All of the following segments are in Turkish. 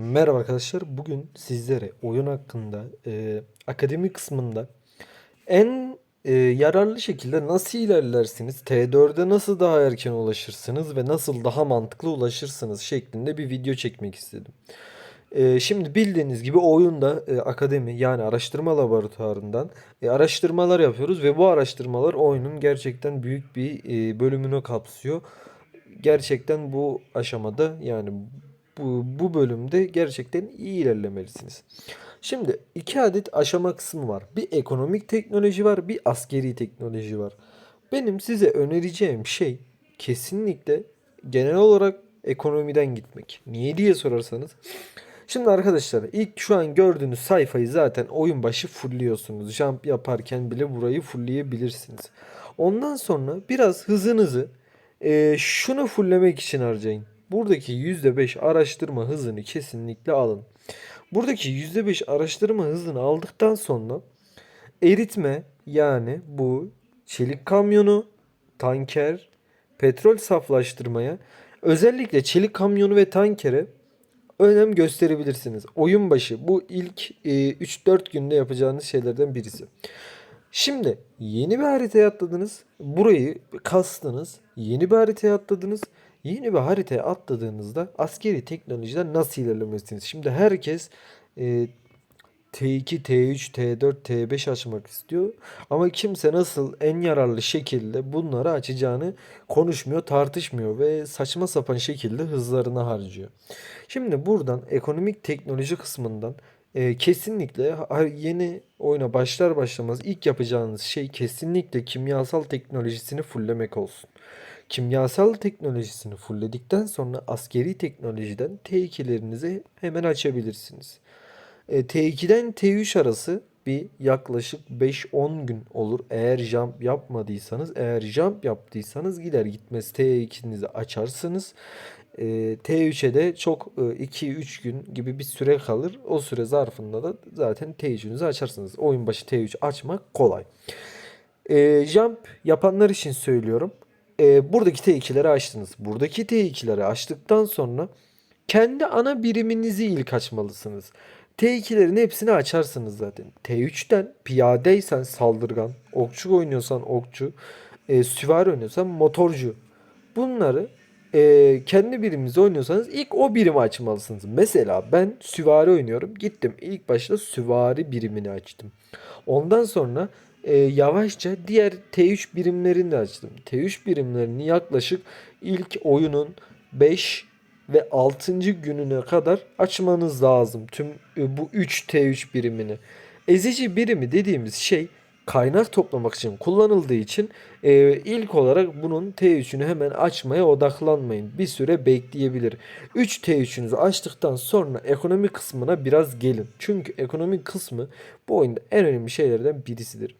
Merhaba arkadaşlar. Bugün sizlere oyun hakkında e, akademi kısmında en e, yararlı şekilde nasıl ilerlersiniz, T4'e nasıl daha erken ulaşırsınız ve nasıl daha mantıklı ulaşırsınız şeklinde bir video çekmek istedim. E, şimdi bildiğiniz gibi oyunda e, akademi yani araştırma laboratuvarından e, araştırmalar yapıyoruz ve bu araştırmalar oyunun gerçekten büyük bir e, bölümünü kapsıyor. Gerçekten bu aşamada yani bu, bu bölümde gerçekten iyi ilerlemelisiniz. Şimdi iki adet aşama kısmı var. Bir ekonomik teknoloji var, bir askeri teknoloji var. Benim size önereceğim şey kesinlikle genel olarak ekonomiden gitmek. Niye diye sorarsanız. Şimdi arkadaşlar ilk şu an gördüğünüz sayfayı zaten oyun başı fullliyorsunuz. Jump yaparken bile burayı fullleyebilirsiniz. Ondan sonra biraz hızınızı e, şunu fulllemek için harcayın. Buradaki %5 araştırma hızını kesinlikle alın. Buradaki %5 araştırma hızını aldıktan sonra eritme yani bu çelik kamyonu, tanker, petrol saflaştırmaya özellikle çelik kamyonu ve tankere önem gösterebilirsiniz. Oyun başı bu ilk e, 3-4 günde yapacağınız şeylerden birisi. Şimdi yeni bir haritaya atladınız. Burayı kastınız. Yeni bir haritaya atladınız. Yeni bir haritaya atladığınızda askeri teknolojiden nasıl ilerlemesiniz? Şimdi herkes e, T2, T3, T4, T5 açmak istiyor. Ama kimse nasıl en yararlı şekilde bunları açacağını konuşmuyor, tartışmıyor ve saçma sapan şekilde hızlarını harcıyor. Şimdi buradan ekonomik teknoloji kısmından e, kesinlikle yeni oyuna başlar başlamaz ilk yapacağınız şey kesinlikle kimyasal teknolojisini fulllemek olsun. Kimyasal teknolojisini fullledikten sonra askeri teknolojiden T2'lerinizi hemen açabilirsiniz. E, T2'den T3 arası bir yaklaşık 5-10 gün olur. Eğer jump yapmadıysanız, eğer jump yaptıysanız gider gitmez T2'nizi açarsınız. E, T3'e de çok e, 2-3 gün gibi bir süre kalır. O süre zarfında da zaten T3'ünüzü açarsınız. Oyun başı T3 açmak kolay. E, jump yapanlar için söylüyorum. E, buradaki T2'leri açtınız. Buradaki T2'leri açtıktan sonra kendi ana biriminizi ilk açmalısınız. T2'lerin hepsini açarsınız zaten. T3'ten piyadeysen saldırgan, okçu oynuyorsan okçu, e, süvari oynuyorsan motorcu. Bunları e, kendi biriminizi oynuyorsanız ilk o birimi açmalısınız. Mesela ben süvari oynuyorum. Gittim ilk başta süvari birimini açtım. Ondan sonra e, yavaşça diğer T3 birimlerini de açtım. T3 birimlerini yaklaşık ilk oyunun 5 ve 6. gününe kadar açmanız lazım. Tüm e, bu 3 T3 birimini. Ezici birimi dediğimiz şey kaynak toplamak için kullanıldığı için e, ilk olarak bunun T3'ünü hemen açmaya odaklanmayın. Bir süre bekleyebilir. 3 T3'ünüzü açtıktan sonra ekonomi kısmına biraz gelin. Çünkü ekonomi kısmı bu oyunda en önemli şeylerden birisidir.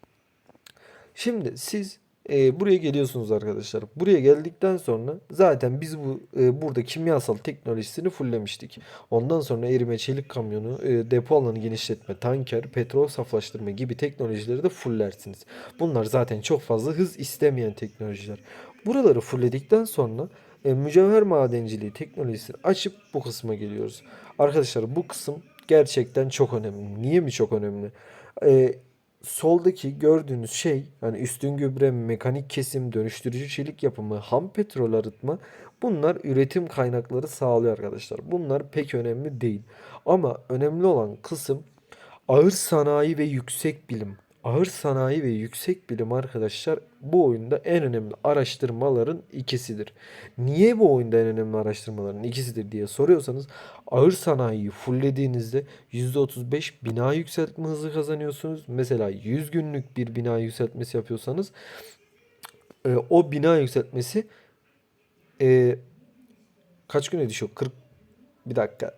Şimdi siz e, buraya geliyorsunuz arkadaşlar. Buraya geldikten sonra zaten biz bu e, burada kimyasal teknolojisini fulllemiştik. Ondan sonra erime çelik kamyonu, e, depo alanı genişletme, tanker, petrol saflaştırma gibi teknolojileri de fulllersiniz. Bunlar zaten çok fazla hız istemeyen teknolojiler. Buraları fullledikten sonra e, mücevher madenciliği teknolojisini açıp bu kısma geliyoruz. Arkadaşlar bu kısım gerçekten çok önemli. Niye mi çok önemli? E, soldaki gördüğünüz şey hani üstün gübre, mekanik kesim, dönüştürücü çelik yapımı, ham petrol arıtma bunlar üretim kaynakları sağlıyor arkadaşlar. Bunlar pek önemli değil. Ama önemli olan kısım ağır sanayi ve yüksek bilim. Ağır sanayi ve yüksek bilim arkadaşlar bu oyunda en önemli araştırmaların ikisidir. Niye bu oyunda en önemli araştırmaların ikisidir diye soruyorsanız ağır sanayiyi fulllediğinizde %35 bina yükseltme hızı kazanıyorsunuz. Mesela 100 günlük bir bina yükseltmesi yapıyorsanız e, o bina yükseltmesi e, kaç güne düşüyor? 40 bir dakika.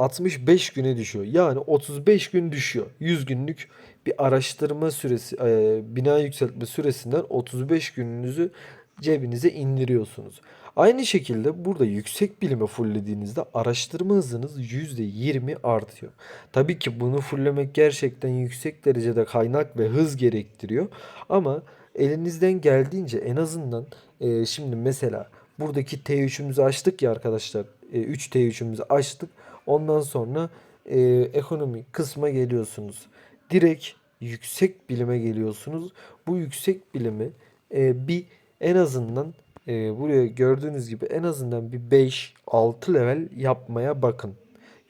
E, 65 güne düşüyor. Yani 35 gün düşüyor. 100 günlük bir araştırma süresi, e, bina yükseltme süresinden 35 gününüzü cebinize indiriyorsunuz. Aynı şekilde burada yüksek bilime fulllediğinizde araştırma hızınız %20 artıyor. Tabii ki bunu fulllemek gerçekten yüksek derecede kaynak ve hız gerektiriyor. Ama elinizden geldiğince en azından e, şimdi mesela buradaki T3'ümüzü açtık ya arkadaşlar. e, 3T3'ümüzü açtık. Ondan sonra e, ekonomi kısma geliyorsunuz. Direkt yüksek bilime geliyorsunuz. Bu yüksek bilimi e, bir en azından e, buraya gördüğünüz gibi en azından bir 5-6 level yapmaya bakın.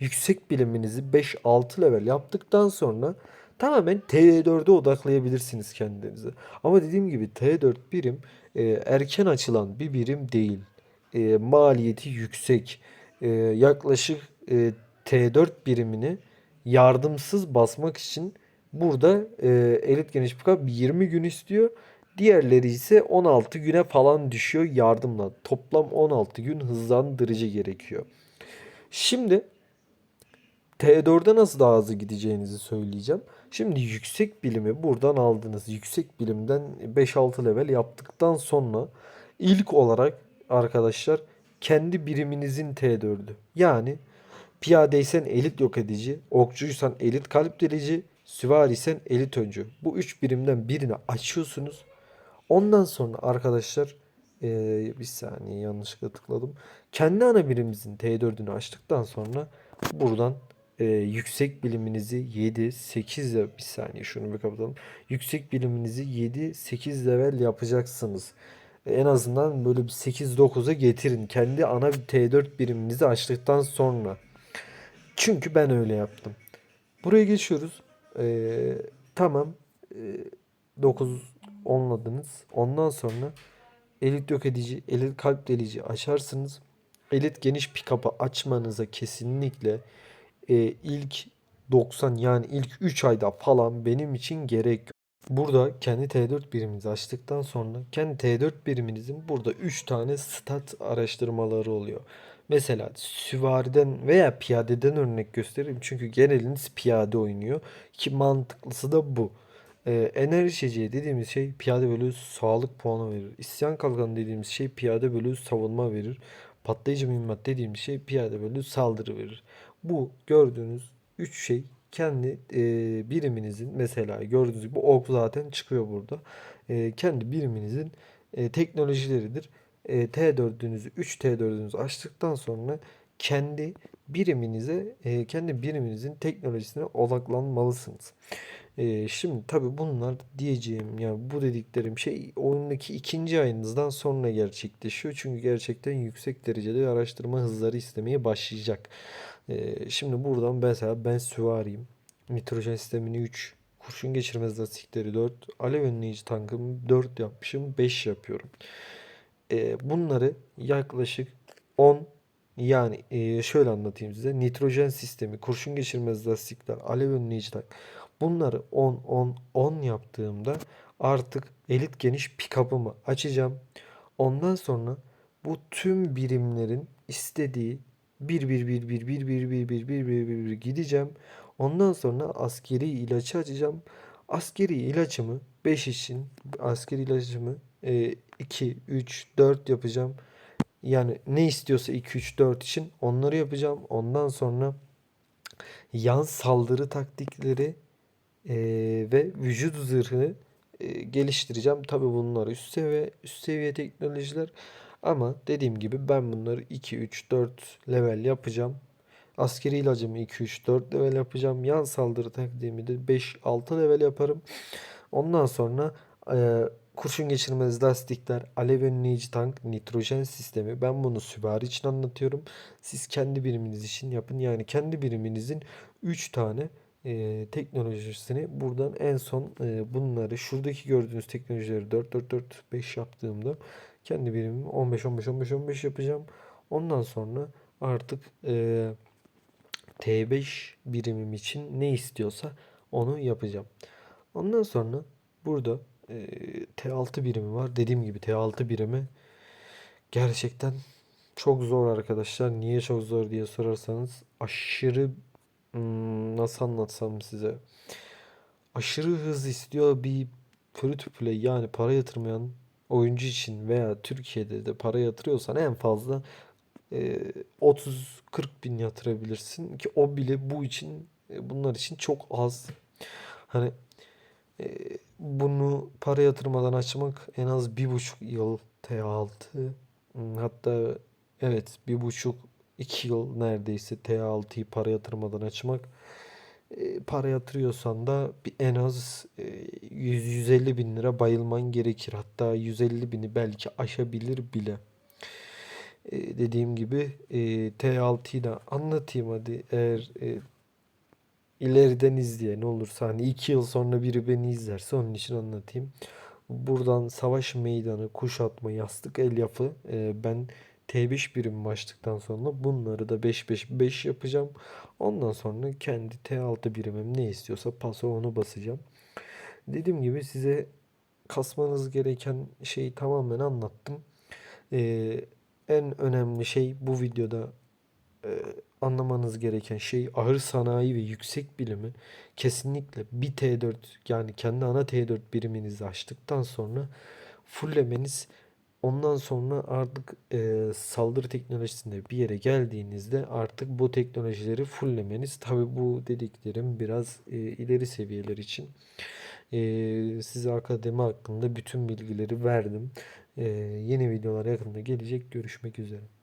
Yüksek biliminizi 5-6 level yaptıktan sonra tamamen T4'e odaklayabilirsiniz kendinizi. Ama dediğim gibi T4 birim e, erken açılan bir birim değil. E, maliyeti yüksek. E, yaklaşık e, T4 birimini yardımsız basmak için burada e, elit geniş pickup 20 gün istiyor. Diğerleri ise 16 güne falan düşüyor yardımla. Toplam 16 gün hızlandırıcı gerekiyor. Şimdi T4'e nasıl daha hızlı gideceğinizi söyleyeceğim. Şimdi yüksek bilimi buradan aldınız. Yüksek bilimden 5-6 level yaptıktan sonra ilk olarak arkadaşlar kendi biriminizin T4'ü. Yani piyadeysen elit yok edici, okçuysan elit kalp delici, süvariysen elit öncü. Bu üç birimden birini açıyorsunuz. Ondan sonra arkadaşlar eee, bir saniye yanlışlıkla tıkladım. Kendi ana birimimizin T4'ünü açtıktan sonra buradan eee, yüksek biliminizi 7 8 le- bir saniye şunu bir kapatalım. Yüksek biliminizi 7 8 level yapacaksınız. En azından böyle bir 8 9'a getirin. Kendi ana bir T4 biriminizi açtıktan sonra. Çünkü ben öyle yaptım. Buraya geçiyoruz. Ee, tamam. Ee, 9 onladınız. Ondan sonra elit yok edici, elit kalp delici açarsınız. Elit geniş pick-up'ı açmanıza kesinlikle e, ilk 90 yani ilk 3 ayda falan benim için gerek yok. Burada kendi T4 biriminizi açtıktan sonra kendi T4 biriminizin burada 3 tane stat araştırmaları oluyor. Mesela süvariden veya piyadeden örnek göstereyim. Çünkü geneliniz piyade oynuyor. Ki mantıklısı da bu. Ee, enerji içeceği dediğimiz şey piyade bölü sağlık puanı verir. İsyan kalkanı dediğimiz şey piyade bölü savunma verir. Patlayıcı mühimmat dediğimiz şey piyade bölü saldırı verir. Bu gördüğünüz 3 şey kendi e, biriminizin mesela gördüğünüz gibi ok zaten çıkıyor burada. E, kendi biriminizin e, teknolojileridir. E, T4'ünüzü 3 T4'ünüzü açtıktan sonra kendi biriminize e, kendi biriminizin teknolojisine odaklanmalısınız. E, şimdi tabii bunlar diyeceğim yani bu dediklerim şey oyundaki ikinci ayınızdan sonra gerçekleşiyor. Çünkü gerçekten yüksek derecede araştırma hızları istemeye başlayacak. Şimdi buradan mesela ben süvariyim. Nitrojen sistemini 3, kurşun geçirmez lastikleri 4, alev önleyici tankımı 4 yapmışım, 5 yapıyorum bunları yaklaşık 10 yani şöyle anlatayım size. Nitrojen sistemi, kurşun geçirmez lastikler, alev önleyiciler. Bunları 10 10 10 yaptığımda artık elit geniş pick-up'ımı açacağım. Ondan sonra bu tüm birimlerin istediği 1 1 1 1 1 1 1 1 1 1 1 gideceğim. Ondan sonra askeri ilacı açacağım. Askeri ilacımı 5 için askeri ilacımı e, 2, 3, 4 yapacağım. Yani ne istiyorsa 2, 3, 4 için onları yapacağım. Ondan sonra yan saldırı taktikleri e, ve vücut zırhı e, geliştireceğim. Tabii bunlar üst seviye üst seviye teknolojiler. Ama dediğim gibi ben bunları 2, 3, 4 level yapacağım. Askeri ilacımı 2, 3, 4 level yapacağım. Yan saldırı taktiğimi de 5, 6 level yaparım. Ondan sonra e, kurşun geçirmez lastikler, alev önleyici tank, nitrojen sistemi. Ben bunu süvari için anlatıyorum. Siz kendi biriminiz için yapın. Yani kendi biriminizin 3 tane e, teknolojisini buradan en son e, bunları şuradaki gördüğünüz teknolojileri 4 4 4 5 yaptığımda kendi birimimi 15 15 15 15 yapacağım. Ondan sonra artık e, T5 birimim için ne istiyorsa onu yapacağım. Ondan sonra burada e, T6 birimi var. Dediğim gibi T6 birimi gerçekten çok zor arkadaşlar. Niye çok zor diye sorarsanız aşırı hmm, nasıl anlatsam size. Aşırı hız istiyor bir free to play yani para yatırmayan oyuncu için veya Türkiye'de de para yatırıyorsan en fazla e, 30-40 bin yatırabilirsin ki o bile bu için e, bunlar için çok az. Hani bunu para yatırmadan açmak en az bir buçuk yıl T6 Hmm, hatta evet bir buçuk 2 yıl neredeyse T6'yı para yatırmadan açmak. E, para yatırıyorsan da en az e, 100-150 bin lira bayılman gerekir. Hatta 150 bini belki aşabilir bile. E, dediğim gibi e, T6'yı da anlatayım hadi eğer e, ileriden izleyen olursa hani 2 yıl sonra biri beni izlerse onun için anlatayım. Buradan savaş meydanı, kuşatma, yastık elyafı e, ben T5 birim açtıktan sonra bunları da 5-5-5 yapacağım. Ondan sonra kendi T6 birimim ne istiyorsa paso onu basacağım. Dediğim gibi size kasmanız gereken şeyi tamamen anlattım. Ee, en önemli şey bu videoda e, anlamanız gereken şey ağır sanayi ve yüksek bilimi kesinlikle bir T4 yani kendi ana T4 biriminizi açtıktan sonra fullemeniz ondan sonra artık e, saldırı teknolojisinde bir yere geldiğinizde artık bu teknolojileri fullemeniz tabi bu dediklerim biraz e, ileri seviyeler için e, size akademi hakkında bütün bilgileri verdim. E, yeni videolar yakında gelecek görüşmek üzere.